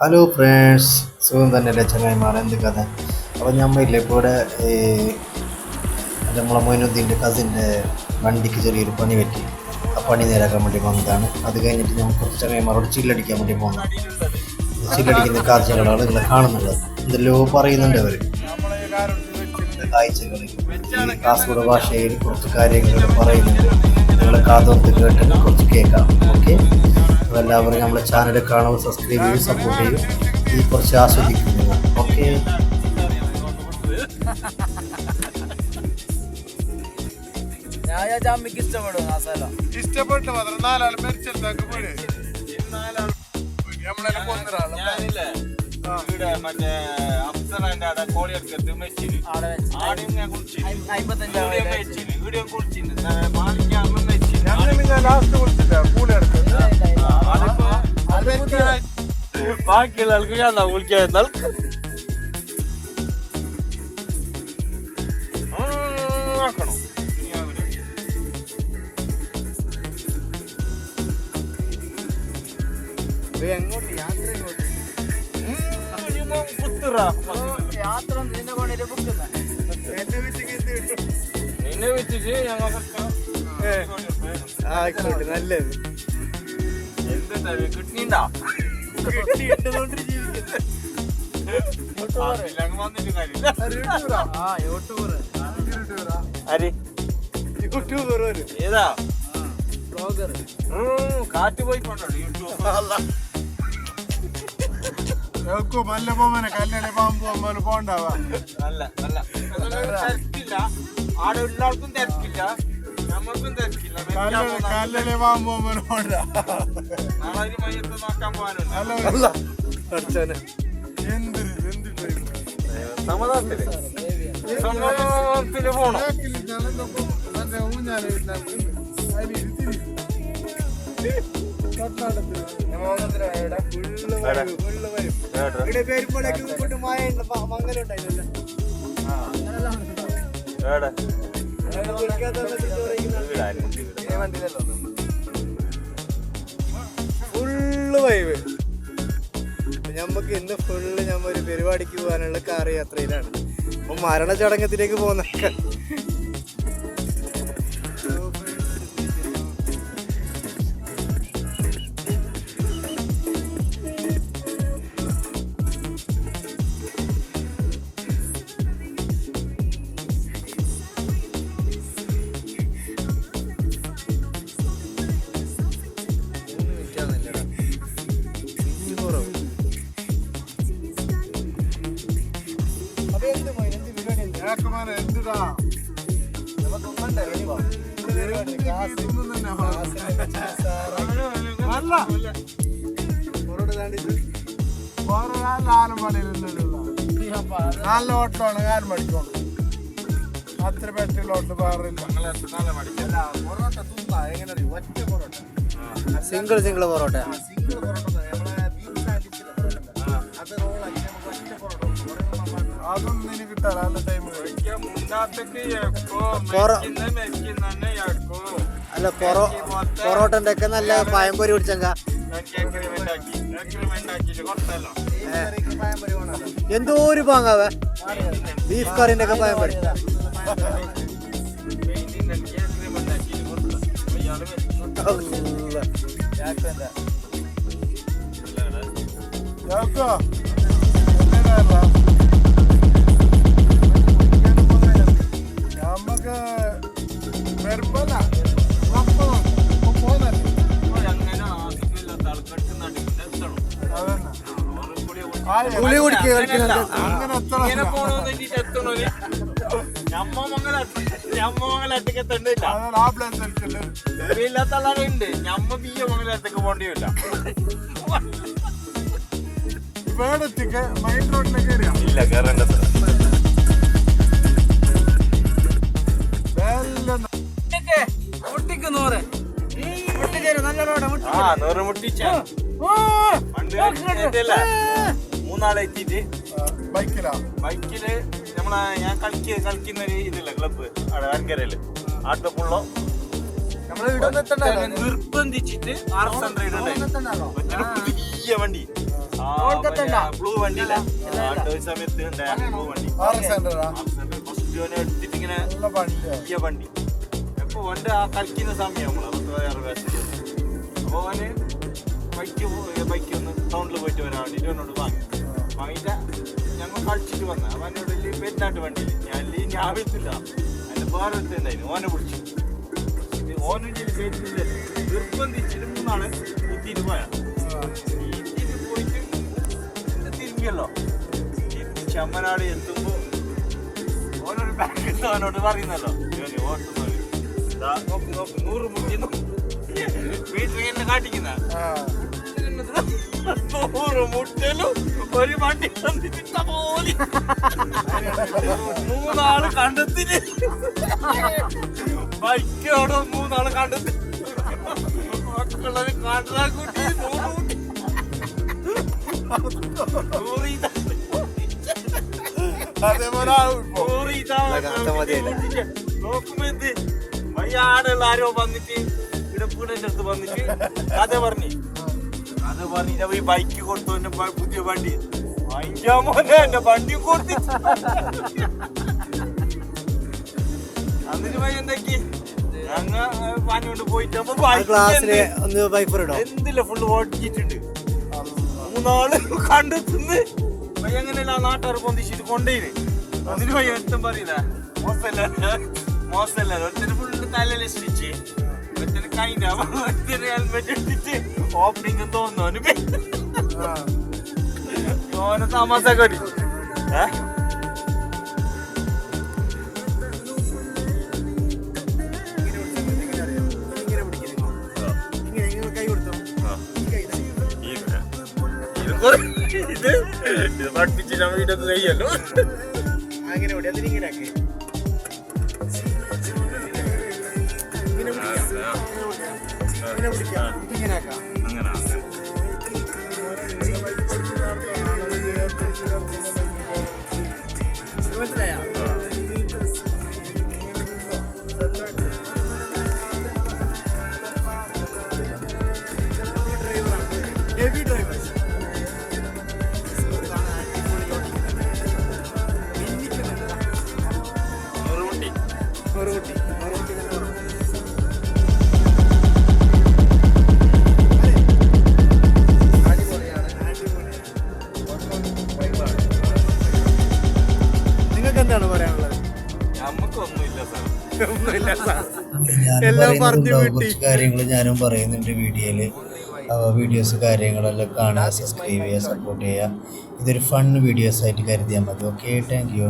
Hello friends സുഖം തന്നെ രചനായിമാർ എന്ത് കഥ? അപ്പോൾ ഞമ്മയില്ലേ ഇപ്പോൾ ഇവിടെ നമ്മളെ മൊയിനുദ്ദീന്റെ കസിന്റെ വണ്ടിക്ക് ചെറിയൊരു പണി പറ്റി. ആ പണി നേരാക്കാൻ വേണ്ടി വന്നതാണ്. അത് കഴിഞ്ഞിട്ട് ഞാൻ കുറച്ച് ചങ്ങായിമാരോട് ചില്ലടിക്കാൻ വേണ്ടി പോകുന്നതാണ് ചില്ലടിക്കുന്ന കാഴ്ചകളാണ് നിങ്ങളെ കാണുന്നുള്ളത് എന്തെല്ലോ പറയുന്നുണ്ട് അവർ കാഴ്ചകൾ ഈ കാസർഗോഡ് ഭാഷയിൽ കുറച്ച് കാര്യങ്ങൾ പറയുന്നുണ്ട്. നിങ്ങളെ കാതോർത്ത് കേട്ടിട്ട് കുറച്ച് കേൾക്കാം. ഓക്കെ? അപ്പോൾ എല്ലാവരും നമ്മളെ ചാനൽ കാണുമ്പോൾ സബ്സ്ക്രൈബ് ചെയ്യും സപ്പോർട്ട് ചെയ്യും. ഈ കുറച്ച് ആസ്വദിക്കുന്നു ഓക്കെ? ഇഷ്ടപ്പെട്ടു ജാമ്മിക്ക് ഇഷ്ടപ്പെടും ആ സ്ഥലം. ഇഷ്ടപ്പെട്ട് മാത്രം. നാലാൾ മരിച്ചെടുത്താക്ക് നാലാൾ നമ്മളെല്ലാം പോകുന്ന ഞാനില്ലേ? ഇവിടെ മറ്റേ അഫ്സറിന്റെ അവിടെ കോളിയെടുക്കത്ത് മെച്ചിന് ആടെയും ഞാൻ കുളിച്ചിന്. ആളെ മെച്ചിന് വീഡിയോ കുളിച്ചിന്. മാണിക്കാകുമ്പോൾ മെച്ചിന് ലാസ്റ്റ് വിളിച്ചില്ല കൂലി എടുത്ത് ബാക്കിയുള്ള ആൾക്ക് ഞാൻ കുളിക്കാൻ ആക്കണോ? എങ്ങോട്ട് കുത്തുറാ യാത്ര വീട്ടിൽ എന്ത് കിട്ടും നിന്നെ വെച്ചിട്ട് ഞങ്ങൾക്ക് ആയിക്കോട്ടെ നല്ലത്. എന്താ കിട്ടിണ്ടാ കിട്ടിയിട്ടതുകൊണ്ട് ജീവിക്കുന്നത് ഏതാ? ബ്ലോഗർ. കാറ്റ് പോയിക്കൊണ്ടോ യൂട്യൂബ്? നോക്കൂ മല്ല പോമനെ കല്യാണി പാമ്പ് പോലെ പോണ്ടാവാ. നല്ല നല്ല. തിരക്കില്ല. ആടെ ആൾക്കും തിരക്കില്ല. നമ്മൾക്കും തിരക്കില്ല. കല്യാണി പാമ്പ് പോലെ പോണ്ട. നാളെ മയ്യത്ത് നോക്കാൻ എന്തൊരു എന്ത് ടൈം സമാധാനത്തിൽ സമാധാനത്തിൽ പോണം ഏടെ ഫുള്ള് വൈവ് ഞമ്മക്ക് ഇന്ന് ഫുള്ള് ഞമ്മ ഒരു പരിപാടിക്ക് പോകാനുള്ള കാർ യാത്രയിലാണ്. അപ്പൊ മരണ ചടങ്ങത്തിലേക്ക് പോകുന്ന നല്ല ഓട്ടമാണ് കാലും പഠിക്കണം അത്ര പെട്ടുള്ള ഓട്ട് പാറില്ല പൊറോട്ട തിന്നാ എങ്ങനെ ഒറ്റ parotta single single parotta single parotta അതൊന്നും ഇനി കിട്ടാൻ നല്ല ടൈം അല്ല പൊറോ പൊറോട്ടന്റെ ഒക്കെ നല്ല പഴംപൊരി പിടിച്ചങ്ക കൊടുത്തല്ലോ എന്തോ ഒരു പാങ്ങാവേ? ബീഫ് കറിന്റെ ഒക്കെ പഴംപൊരി കേൾക്കോ കളിക്കൽ ഇല്ലാത്ത ആളുണ്ട് ഞമ്മ ബിയ്യ മംഗലത്തേക്ക് പോണ്ടിയില്ല വേടത്തേക്ക് മൈൻ റോഡിലേക്ക് കയറിയാ ഇല്ല കേറേണ്ടത് വെല്ല മുട്ടിക്ക് നൂറ്. മുട്ടിച്ചേരും നല്ല റോഡ് മുട്ടി ആ നൂറ് മുട്ടിച്ച. പണ്ട് എത്തിയല്ല മൂന്നാളെ എത്തിയിട്ട് ബൈക്കിലാ? ബൈക്കിൽ നമ്മളെ ഞാൻ കളിക്ക കളിക്കുന്ന ഒരു ഇതില്ല ക്ലബ്ബ് അവിടെ വൻകരയിൽ ആട്ടപ്പുള്ളോ നമ്മളെ. നിർബന്ധിച്ചിട്ട് ആർ എക്സ് ഹൺഡ്രഡ്. വലിയ വണ്ടി. ബ്ലൂ വണ്ടിയില്ല സമയത്ത് ബ്ലൂ വണ്ടി? എടുത്തിട്ട് ഇങ്ങനെ വലിയ വണ്ടി. എപ്പോ ഓന്റെ ആ കളിക്കുന്ന സമയം നമ്മൾ പത്ത് അപ്പോൾ അപ്പൊ ഓന് ബൈക്ക് ബൈക്ക് ഒന്ന് ടൗണിൽ പോയിട്ട് വരാൻ വേണ്ടിട്ട് എന്നോട് വാങ്ങി വാങ്ങിയിട്ട് ഞങ്ങൾ കളിച്ചിട്ട് വന്ന അവനോട് പെരുന്നാട്ട് വണ്ടിയിൽ ഞാൻ ഇല്ലെങ്കിൽ ഞാൻ ആവശ്യത്തില്ല അതിന്റെ വേറെ ഒരുത്തണ്ടായിരുന്നു ഓനെ പിടിച്ചു. ഓനും ചെയ്തില്ല നിർബന്ധിച്ചിട്ട് മൂന്നാൾ ഇത്തിരി പോയാ. ഇത്തിരി പോയിട്ട് തിരുമ്പിയല്ലോ തിരിഞ്ഞല്ലോ. ചമ്മനാട് എത്തുമ്പോ ഓനൊരു ബാഗ് അവനോട് പറയുന്നല്ലോ. ഇവന് ഓട്ടുന്നവര് ദാ നോക്ക് നോക്ക്. നൂറ് മുട്ടി വീട്ടിൽ എന്നെ കാട്ടിക്കുന്ന നൂറ് മുട്ടലും ഒരു വണ്ടി തന്നിട്ട് പോലെ. മൂന്നാൾ കണ്ടെത്തിന് ബൈക്കോടെ മൂന്നാൾ കണ്ടെത്തി. മക്കളെ കണ്ടാ കൂട്ടി നൂറ് നൂറ് ഇതാ. നൂറ് ഇതാ. നോക്കുമ്പോ എന്ത്? വയ്യാടുള്ള ആരോ വന്നിട്ട് ഇവിടെ പൂടന്റെ അടുത്ത് വന്നിട്ട് കഥ പറഞ്ഞു. കഥ പറഞ്ഞ ഈ ബൈക്ക് കൊടുത്തു എന്റെ പുതിയ വണ്ടി. വാങ്ങിക്കാ മോനെ എന്റെ വണ്ടി കൊടുത്തു. അന്നിട്ട് പോയി എന്തൊക്കെ? എന്തില്ല ഫുള്ള് ഓടിച്ചിട്ടുണ്ട്. മൂന്നാൾ കണ്ടെത്തുന്ന് എങ്ങനെയല്ല നാട്ടുകാർ പൊന്തിച്ചിട്ട് കൊണ്ടേനെ അതിന് പോയി എത്തും പറയില്ല മോശമല്ല മോശമല്ല. ഒറ്റ ഫുള്ള് തലയിൽ സ്റ്റിച്ച്. ഹെൽമെറ്റ് തോന്നുന്നു ഓനെ ഏഹ് ഇത് പഠിപ്പിച്ച് നമ്മൾ ഇതൊക്കെ കഴിയല്ലോ അങ്ങനെ ഇവിടെ അതിന് ഇങ്ങനെ ആക്കി ഇങ്ങനെ പിടിക്കാം കുറച്ച് കാര്യങ്ങൾ ഞാനും പറയുന്നുണ്ട് വീഡിയോയിൽ. വീഡിയോസ് കാര്യങ്ങളെല്ലാം കാണുക സബ്സ്ക്രൈബ് ചെയ്യുക സപ്പോർട്ട് ചെയ്യുക. ഇതൊരു ഫൺ വീഡിയോസ് ആയിട്ട് കരുതിയാൽ മതി. Okay thank you